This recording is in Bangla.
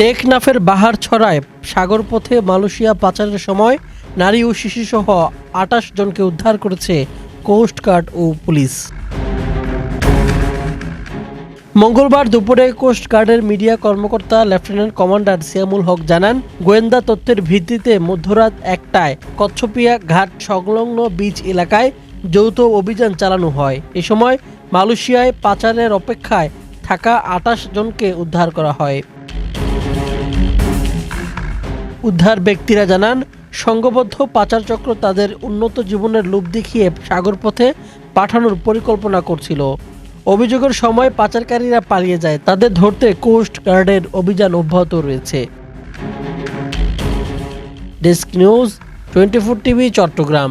টেকনাফের বাহার ছড়ায় সাগর পথে মালয়েশিয়া পাচারের সময় নারী ও শিশুসহ আটাশ জনকে উদ্ধার করেছে কোস্টগার্ড ও পুলিশ। মঙ্গলবার দুপুরে কোস্টগার্ডের মিডিয়া কর্মকর্তা লেফটেন্যান্ট কমান্ডার সিয়ামুল হক জানান, গোয়েন্দা তথ্যের ভিত্তিতে মধ্যরাত একটায় কচ্ছপিয়া ঘাট সংলগ্ন বিচ এলাকায় যৌথ অভিযান চালানো হয়। এ সময় মালয়েশিয়ায় পাচারের অপেক্ষায় থাকা আটাশ জনকে উদ্ধার করা হয়। উদ্ধার ব্যক্তিরা জানান সংঘবদ্ধ পাচার চক্র তাদের উন্নত জীবনের লোভ দেখিয়ে সাগরপথে পাঠানোর পরিকল্পনা করছিল। অভিযোগের সময় পাচারকারীরা পালিয়ে যায়, তাদের ধরতে কোস্ট গার্ডের অভিযান অব্যাহত রয়েছে। Desk news twenty four TV, Chattogram.